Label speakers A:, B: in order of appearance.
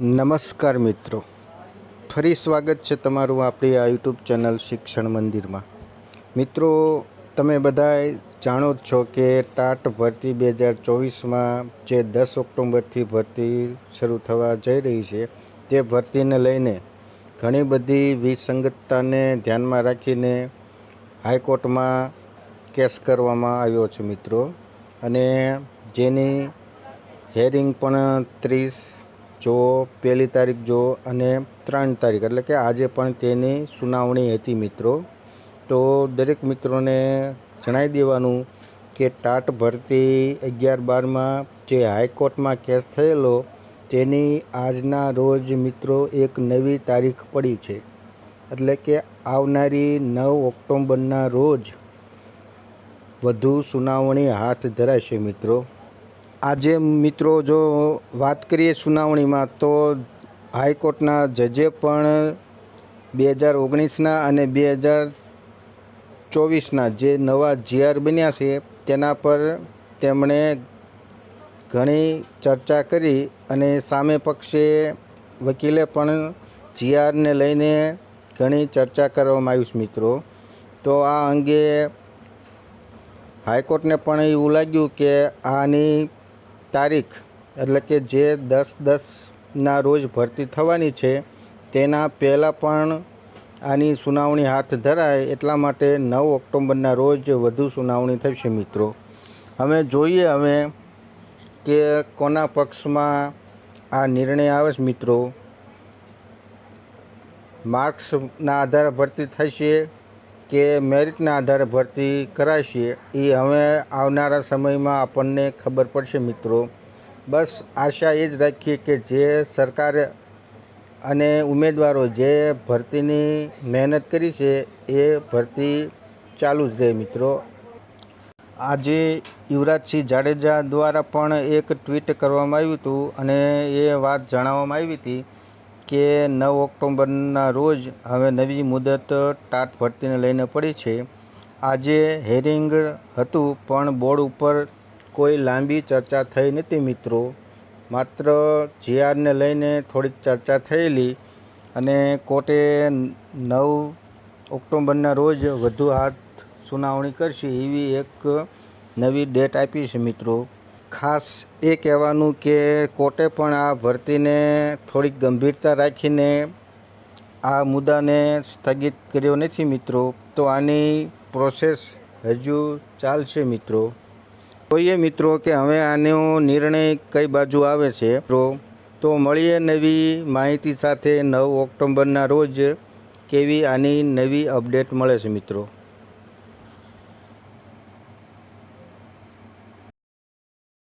A: નમસ્કાર મિત્રો. ફરી સ્વાગત છે તમારું આપણી આ યુટ્યુબ ચેનલ શિક્ષણ મંદિરમાં. મિત્રો, તમે બધાએ જાણો જ છો કે ટાટ ભરતી બે હજાર ચોવીસમાં જે દસ ઓક્ટોબરથી ભરતી શરૂ થવા જઈ રહી છે, તે ભરતીને લઈને ઘણી બધી વિસંગતતાને ધ્યાનમાં રાખીને હાઈકોર્ટમાં કેસ કરવામાં આવ્યો છે મિત્રો. અને જેની હેરિંગ પણ ત્રીસ જો પહેલી તારીખ જો અને ત્રણ તારીખ, એટલે કે આજે પણ તેની સુનાવણી હતી મિત્રો. તો દરેક મિત્રોને જણાવી દેવાનું કે ટાટ ભરતી અગિયાર બારમાં જે હાઈકોર્ટમાં કેસ થયેલો, તેની આજના રોજ મિત્રો એક નવી તારીખ પડી છે. એટલે કે આવનારી નવ ઓક્ટોબરના રોજ વધુ સુનાવણી હાથ ધરાશે મિત્રો. આજે મિત્રો જો વાત કરીએ સુનાવણીમાં, તો હાઈકોર્ટના જજે પણ બે હજાર ઓગણીસના અને બે હજાર ચોવીસના જે નવા જીઆર બન્યા છે, તેના પર તેમણે ઘણી ચર્ચા કરી અને સામે પક્ષે વકીલે પણ જીઆરને લઈને ઘણી ચર્ચા કરવામાં આવી છે મિત્રો. તો આ અંગે હાઈકોર્ટને પણ એવું લાગ્યું કે આની તારીખ, એટલે કે જે દસ દસના રોજ ભરતી થવાની છે, તેના પહેલાં પણ આની સુનાવણી હાથ ધરાય એટલા માટે નવ ઓક્ટોબરના રોજ વધુ સુનાવણી થશે મિત્રો. હવે જોઈએ હવે કે કોના પક્ષમાં આ નિર્ણય આવે છે મિત્રો. માર્ક્સના આધારે ભરતી થશે કે મેરિટના આધારે ભરતી કરાશે એ હવે આવનારા સમયમાં આપણને ખબર પડશે મિત્રો. બસ આશા એ જ રાખીએ કે જે સરકારે અને ઉમેદવારો જે ભરતીની મહેનત કરી છે, એ ભરતી ચાલુ જ રહે મિત્રો. આજે યુવરાજસિંહ જાડેજા દ્વારા પણ એક ટ્વીટ કરવામાં આવ્યું હતું અને એ વાત જણાવવામાં આવી હતી કે નવ ઓક્ટોબરના રોજ હવે નવી મુદત ટાટ ભરતીને લઈને પડી છે. આજે હેરિંગ હતું, પણ બોર્ડ ઉપર કોઈ લાંબી ચર્ચા થઈ નથી મિત્રો. માત્ર જીઆરને લઈને થોડીક ચર્ચા થયેલી અને કોર્ટે નવ ઓક્ટોબરના રોજ વધુ હાથ સુનાવણી કરશે એવી એક નવી ડેટ આપી છે મિત્રો. ખાસ એ કહેવાનું કે કોર્ટે પણ આ ભરતીને થોડીક ગંભીરતા રાખીને આ મુદ્દાને સ્થગિત કર્યો નથી મિત્રો. તો આની પ્રોસેસ હજુ ચાલશે મિત્રો. જોઈએ મિત્રો કે હવે આનો નિર્ણય કઈ બાજુ આવે છે? મિત્રો, તો મળીએ નવી માહિતી સાથે નવ ઓક્ટોબરના રોજ. કેવી આની નવી અપડેટ મળે છે મિત્રો?